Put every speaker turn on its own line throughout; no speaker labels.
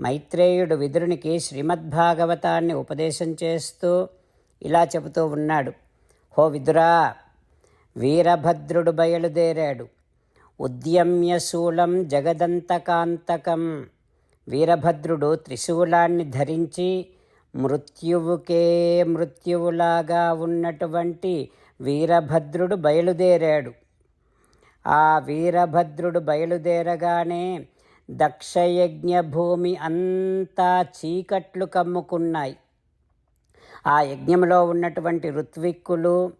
మైత్రేయుడు విదురునికి శ్రీమద్భాగవతాన్ని ఉపదేశం చేస్తూ ఇలా చెబుతూ ఉన్నాడు. హో విదురా వీరభద్రుడు బయలుదేరాడు. ఉద్యమ్య శూలం జగదంతకాంతకం. వీరభద్రుడు త్రిశూలాన్ని ధరించి మృత్యువుకే మృత్యువులాగా ఉన్నటువంటి వీరభద్రుడు బయలుదేరాడు. ఆ వీరభద్రుడు బయలుదేరగానే దక్షయజ్ఞ భూమి అంతా చీకట్లు కమ్ముకున్నాయి. ఆ యజ్ఞంలో ఉన్నటువంటి ఋత్విక్కులు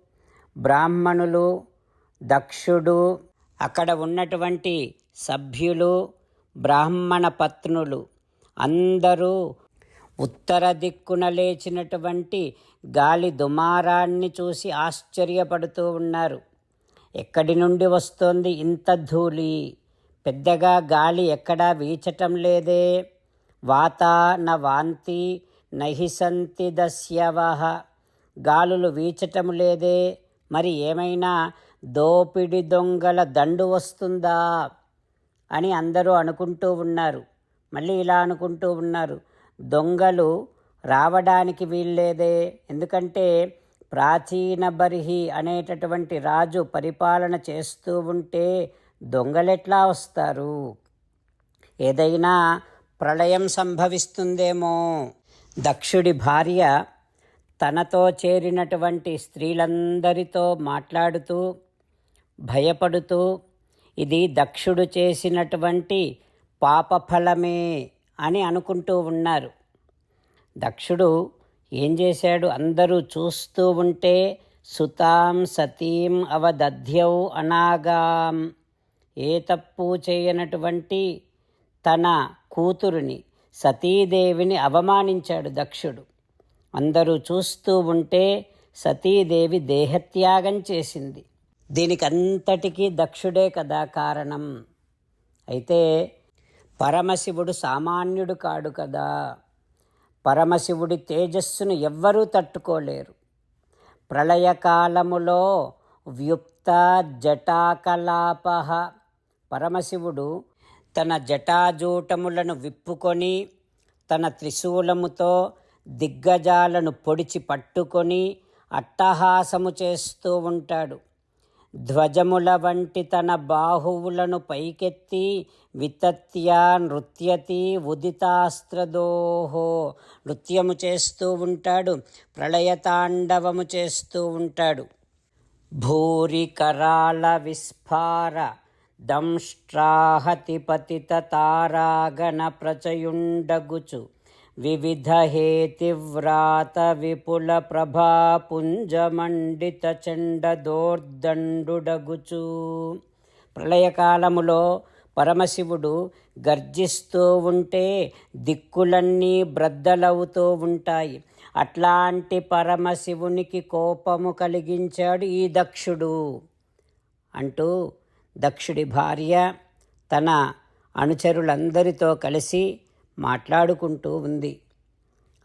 బ్రాహ్మణులు దక్షుడు అక్కడ ఉన్నటువంటి సభ్యులు బ్రాహ్మణ పత్నులు అందరూ ఉత్తర దిక్కున లేచినటువంటి గాలి దుమారాన్ని చూసి ఆశ్చర్యపడుతూ ఉన్నారు. ఎక్కడి నుండి వస్తోంది ఇంత ధూళి? పెద్దగా గాలి ఎక్కడా వీచటం లేదే. వాత న వాంతి నహిసంతి దస్యవహ. గాలులు వీచటం లేదే. మరి ఏమైనా దోపిడి దొంగల దండు వస్తుందా? అని అందరూ అనుకుంటూ ఉన్నారు. మళ్ళీ ఇలా అనుకుంటూ ఉన్నారు. దొంగలు రావడానికి వీల్లేదే. ఎందుకంటే ప్రాచీన బర్హి అనేటటువంటి రాజు పరిపాలన చేస్తూ ఉంటే దొంగలెట్లా వస్తారు? ఏదైనా ప్రళయం సంభవిస్తుందేమో? దక్షుడి భార్య తనతో చేరినటువంటి స్త్రీలందరితో మాట్లాడుతూ భయపడుతూ ఇది దక్షుడు చేసినటువంటి పాపఫలమే అని అనుకుంటూ ఉన్నారు. దక్షుడు ఏం చేశాడు? అందరూ చూస్తూ ఉంటే సుతాం సతీం అవదధ్యౌ అనాగాం. ఏ తప్పు చేయనటువంటి తన కూతురుని సతీదేవిని అవమానించాడు దక్షుడు. అందరూ చూస్తూ ఉంటే సతీదేవి దేహత్యాగం చేసింది. దీనికి అంతటికీ దక్షుడే కదా కారణం. అయితే పరమశివుడు సామాన్యుడు కాడు కదా. పరమశివుడి తేజస్సును ఎవ్వరూ తట్టుకోలేరు. ప్రళయకాలములో వ్యుప్త జటాకలాప పరమశివుడు తన జటాజూటములను విప్పుకొని తన త్రిశూలముతో దిగ్గజాలను పొడిచి పట్టుకొని అట్టహాసము చేస్తూ ఉంటాడు. ధ్వజముల వంటి తన బాహువులను పైకెత్తి వితత్యా నృత్యతి ఉదితాస్త్రదోహో నృత్యము చేస్తూ ఉంటాడు ప్రళయతాండవము చేస్తూ ఉంటాడు. భూరి కరాల విస్ఫార దంష్ట్రాహతి తారాగణ ప్రచయుండగుచు వివిధ హేతివ్రాత విపుల ప్రభా పుంజమండిత చండదోర్దండుడగుచు ప్రళయకాలములో పరమశివుడు గర్జిస్తూ ఉంటే దిక్కులన్నీ బ్రద్దలవుతూ ఉంటాయి. అట్లాంటి పరమశివునికి కోపము కలిగించాడు ఈ దక్షుడు. అంటూ దక్షుడి భార్య తన అనుచరులందరితో కలిసి మాట్లాడుకుంటూ ఉంది.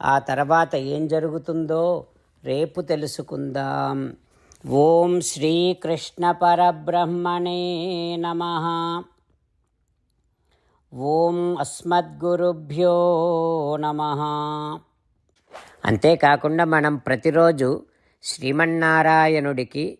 ఆ తర్వాత ఏం జరుగుతుందో రేపు తెలుసుకుందాం. ఓం శ్రీకృష్ణ పరబ్రహ్మణే నమ. ఓం అస్మద్గురుభ్యో నమ. అంతేకాకుండా మనం ప్రతిరోజు శ్రీమన్నారాయణుడికి